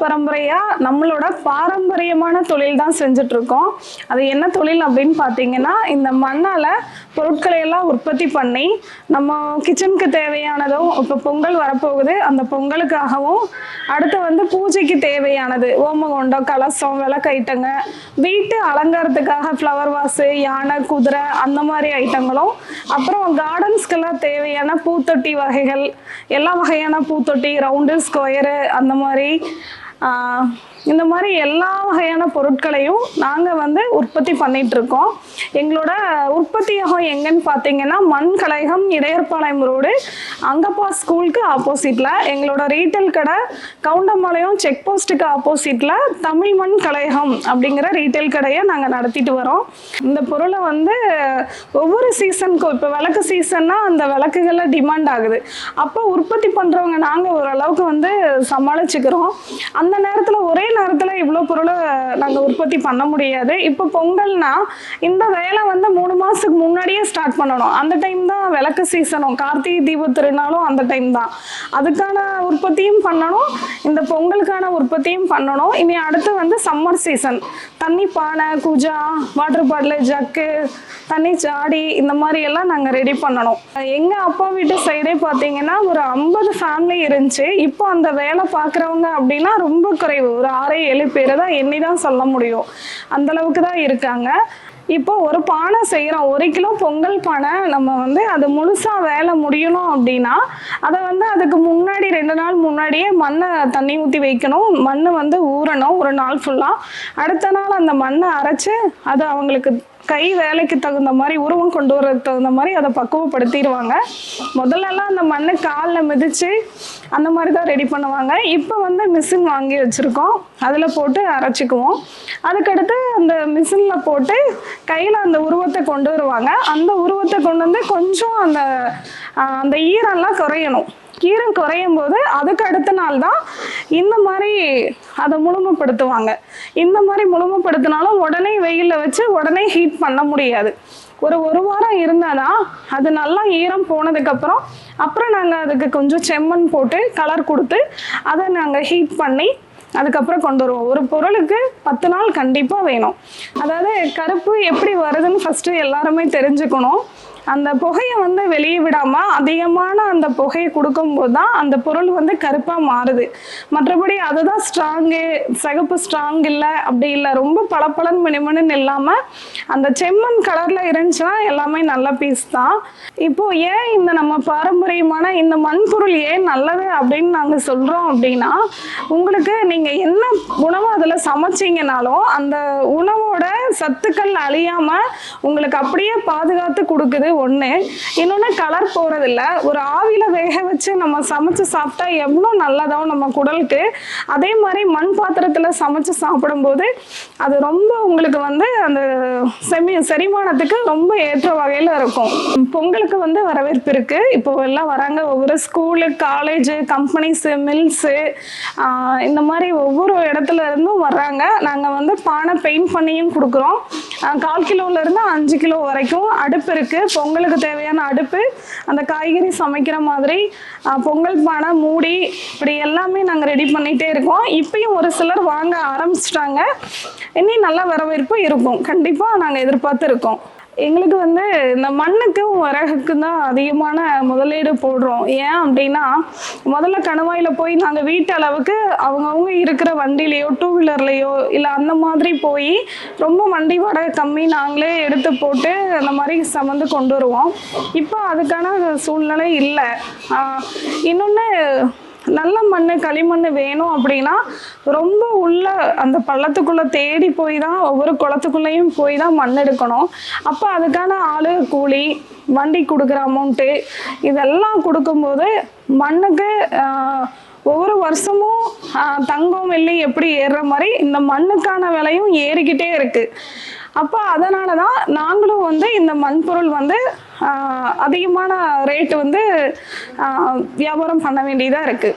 பரம்பரையா பரம்பரையாக நம்மளோட பாரம்பரியமான தொழில் தான் செஞ்சுட்டு இருக்கோம் அது என்ன தொழில் அப்படின்னு பார்த்தீங்கன்னா இந்த மண்ணால் பொருட்களை எல்லாம் உற்பத்தி பண்ணி நம்ம கிச்சனுக்கு தேவையானதும் இப்போ பொங்கல் வரப்போகுது அந்த பொங்கலுக்காகவும் அடுத்து வந்து பூஜைக்கு தேவையானது ஓமகுண்டம் கலசம் விளக்கைட்டங்க வீட்டு அலங்காரத்துக்காக ஃப்ளவர் வாஸு யானை குதிரை அந்த மாதிரி ஐட்டங்களும் அப்புறம் கார்டன்ஸ்க்கெல்லாம் தேவையான பூத்தொட்டி வகைகள் எல்லா வகையான பூத்தொட்டி ரவுண்டு ஸ்கொயரு அந்த மாதிரி 啊 இந்த மாதிரி எல்லா வகையான பொருட்களையும் நாங்கள் வந்து உற்பத்தி பண்ணிட்டு இருக்கோம் எங்களோட உற்பத்தியகம் எங்கன்னு பார்த்தீங்கன்னா மண் கலையகம் இடையர்பாளையம் ரோடு அங்கப்பா ஸ்கூலுக்கு ஆப்போசிட்டில் எங்களோட ரீட்டைல் கடை கவுண்டம்பாளையம் செக் போஸ்ட்டுக்கு ஆப்போசிட்டில் தமிழ் மண் கலையகம் அப்படிங்கிற ரீட்டைல் கடையை நாங்கள் நடத்திட்டு வரோம். இந்த பொருளை வந்து ஒவ்வொரு சீசனுக்கும் இப்போ விளக்கு சீசன்னா அந்த விளக்குகள்ல டிமாண்ட் ஆகுது. அப்போ உற்பத்தி பண்ணுறவங்க நாங்கள் ஓரளவுக்கு வந்து சமாளிச்சுக்கிறோம். அந்த நேரத்தில் ஒரே நேரத்தில் இவ்வளோ பொருளை நாங்கள் உற்பத்தி பண்ண முடியாது. இப்போ பொங்கல்னா இந்த வேலை வந்து மூணு மாதத்துக்கு முன்னாடியே ஸ்டார்ட் பண்ணணும். அந்த டைம் தான் விளக்கு சீசனும். கார்த்திகை தீப திருநாளும் அந்த டைம் தான். அதுக்கான உற்பத்தியும் பண்ணணும். இந்த பொங்கலுக்கான உற்பத்தியும் பண்ணணும். இனி அடுத்து வந்து சம்மர் சீசன் தண்ணி பானை குஜா வாட்டர் பாட்டில் ஜக்கு தண்ணி ஜாடி இந்த மாதிரி எல்லாம் நாங்கள் ரெடி பண்ணணும். எங்கள் அப்பா வீட்டு சைடே பார்த்தீங்கன்னா ஒரு ஐம்பது ஃபேமிலி இருந்துச்சு. இப்போ அந்த வேலை பார்க்குறவங்க அப்படின்னா ரொம்ப குறைவு. ஒரு ஆறே ஏழு பேரை தான் எண்ணி தான் சொல்ல முடியும். அந்த அளவுக்கு தான் இருக்காங்க. இப்போ ஒரு பானை செய்கிறோம் ஒரு கிலோ பொங்கல் பானை நம்ம வந்து அது முழுசாக வேலை முடியணும் அப்படின்னா அதை வந்து அதுக்கு முன்னாடி ரெண்டு நாள் முன்னாடியே மண்ணை தண்ணி ஊற்றி வைக்கணும். மண் வந்து ஊறணும். ஒரு நாள் ஃபுல்லாக அடுத்த நாள் அந்த மண்ணை அரைச்சு அது அவங்களுக்கு கை வேலைக்கு தகுந்த மாதிரி உருவம் கொண்டு வரதுக்கு தகுந்த மாதிரி அதை பக்குவப்படுத்திடுவாங்க. முதல்லலாம் அந்த மண்ணை காலில் மிதித்து அந்த மாதிரி தான் ரெடி பண்ணுவாங்க. இப்போ வந்து மிஷின் வாங்கி வச்சுருக்கோம். அதில் போட்டு அரைச்சிக்குவோம். அதுக்கடுத்து அந்த மிஷினில் போட்டு கையில் அந்த உருவத்தை கொண்டு வருவாங்க. அந்த உருவத்தை கொண்டு வந்து கொஞ்சம் அந்த அந்த ஈரம்லாம் குறையணும். ஈரம் குறையும் போது அதுக்கு அடுத்த நாள் தான் இந்த மாதிரி அதை முழுமைப்படுத்துவாங்க. இந்த மாதிரி முழுமைப்படுத்தினாலும் உடனே வெயிலில் வச்சு உடனே ஹீட் பண்ண முடியாது. ஒரு ஒரு வாரம் இருந்தால் தான் அது நல்லா ஈரம் போனதுக்கப்புறம் அப்புறம் நாங்கள் அதுக்கு கொஞ்சம் செம்மண் போட்டு கலர் கொடுத்து அதை நாங்கள் ஹீட் பண்ணி அதுக்கப்புறம் கொண்டு வருவோம். ஒரு பொருளுக்கு பத்து நாள் கண்டிப்பாக வேணும். அதாவது கருப்பு எப்படி வருதுன்னு ஃபஸ்ட்டு எல்லாருமே தெரிஞ்சுக்கணும். அந்த புகையை வந்து வெளியே விடாமல் அதிகமான அந்த புகையை கொடுக்கும்போது தான் அந்த பொருள் வந்து கருப்பாக மாறுது. மற்றபடி அதுதான் ஸ்ட்ராங்கு சிகப்பு ஸ்ட்ராங் இல்லை அப்படி இல்லை. ரொம்ப பளபளன் மினிமனு இல்லாமல் அந்த செம்மண் கலரில் இருந்துச்சுன்னா எல்லாமே நல்ல பீஸ் தான். இப்போ ஏன் இந்த நம்ம பாரம்பரியமான இந்த மண்பொருள் ஏன் நல்லது அப்படின்னு நாங்கள் சொல்கிறோம் அப்படின்னா உங்களுக்கு நீங்கள் என்ன உணவு அதில் சமைச்சிங்கனாலும் அந்த உணவோட சத்துக்கள் அழியாமல் உங்களுக்கு அப்படியே பாதுகாத்து கொடுக்குது. ஒன்று இன்னொன்று கலர் போகிறதில்ல ஒரு ஆவியில் வேக வச்சு நம்ம சமைச்சு சாப்பிட்டா எவ்வளோ நல்லதோ நம்ம குடலுக்கு. அதே மாதிரி மண் பாத்திரத்தில் சமைச்சு சாப்பிடும்போது அது ரொம்ப உங்களுக்கு வந்து அந்த செமி செரிமானத்துக்கு ரொம்ப ஏற்ற வகையில் இருக்கும். பொங்கலுக்கு வந்து வரவேற்பு இருக்குது இப்போ எல்லாம் வராங்க ஒவ்வொரு ஸ்கூலு காலேஜு கம்பெனிஸு மில்ஸு இந்த மாதிரி ஒவ்வொரு இடத்துல இருந்தும் வர்றாங்க. நாங்கள் வந்து பானை பெயிண்ட் பண்ணியும் கொடுக்குறோம். கால் கிலோல இருந்து அஞ்சு கிலோ வரைக்கும் அடுப்பு இருக்கு. பொங்கலுக்கு தேவையான அடுப்பு அந்த காய்கறி சமைக்கிற மாதிரி பொங்கல் பானை மூடி இப்படி எல்லாமே நாங்கள் ரெடி பண்ணிட்டே இருக்கோம். இப்பயும் ஒரு சிலர் வாங்க ஆரம்பிச்சிட்டாங்க. இனி நல்ல வரவேற்பு இருக்கும். கண்டிப்பாக நாங்கள் எதிர்பார்த்து இருக்கோம். எங்களுக்கு வந்து இந்த மண்ணுக்கும் விறகுக்கும் தான் அதிகமான முதலீடு போடுறோம். ஏன் அப்படின்னா முதல்ல கணவாயில போய் நாங்கள் வீட்டு அளவுக்கு அவங்கவுங்க இருக்கிற வண்டிலேயோ டூ வீலர்லேயோ இல்லை அந்த மாதிரி போய் ரொம்ப வண்டி வாடகை கம்மி நாங்களே எடுத்து போட்டு அந்த மாதிரி சமந்து கொண்டு வருவோம். இப்போ அதுக்கான சூழ்நிலை இல்லை. இன்னொன்று நல்ல மண் களிமண் வேணும் அப்படின்னா ரொம்ப உள்ள அந்த பள்ளத்துக்குள்ள தேடி போய் தான் ஒவ்வொரு குளத்துக்குள்ளேயும் போய் தான் மண் எடுக்கணும். அப்போ அதுக்கான ஆளு கூலி வண்டி கொடுக்குற அமௌண்ட்டு இதெல்லாம் கொடுக்கும்போது மண்ணுக்கு ஒவ்வொரு வருஷமும் தங்கம் வெள்ளி எப்படி ஏறுற மாதிரி இந்த மண்ணுக்கான விலையும் ஏறிக்கிட்டே இருக்குது அப்போ அதனால தான் நாங்களும் வந்து இந்த மண்பொருள் வந்து அதிகமான ரேட் வந்து வியாபாரம் பண்ண வேண்டியதாக இருக்குது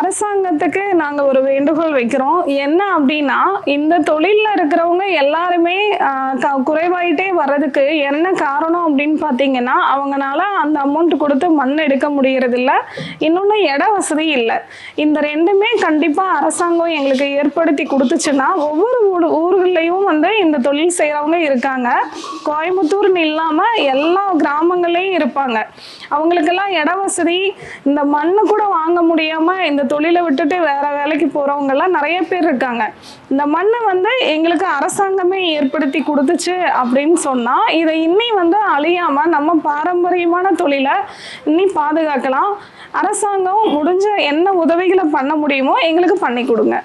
அரசாங்கத்துக்கு நாங்கள் ஒரு வேண்டுகோள் வைக்கிறோம். என்ன அப்படின்னா இந்த தொழிலில் இருக்கிறவங்க எல்லாருமே க- குறைவாயிட்டே வர்றதுக்கு என்ன காரணம் அப்படின்னு பார்த்தீங்கன்னா அவங்களால அந்த அமௌண்ட் கொடுத்து மண் எடுக்க முடியறதில்ல. இன்னொன்று இட வசதி இல்லை. இந்த ரெண்டுமே கண்டிப்பாக அரசாங்கம் எங்களுக்கு ஏற்படுத்தி கொடுத்துச்சுன்னா ஒவ்வொரு ஊர் ஊர்கள்லையும் வந்து இந்த தொழில் செய்கிறவங்க இருக்காங்க. கோயம்புத்தூர்னு இல்லாமல் எல்லா கிராம கிராமங்கள்லையும் இருப்பாங்க. அவங்களுக்கெல்லாம் இட வசதி இந்த மண்ணு கூட வாங்க முடியாமல் இந்த தொழிலை விட்டுட்டு வேற வேலைக்கு போகிறவங்க எல்லாம் நிறைய பேர் இருக்காங்க. இந்த மண்ணை வந்து எங்களுக்கு அரசாங்கமே ஏற்படுத்தி கொடுத்துச்சு அப்படின்னு சொன்னால் இதை இன்னி வந்து அழியாமல் நம்ம பாரம்பரியமான தொழிலை இன்னி பாதுகாக்கலாம். அரசாங்கம் முடிஞ்ச என்ன உதவிகளை பண்ண முடியுமோ எங்களுக்கு பண்ணி கொடுங்க.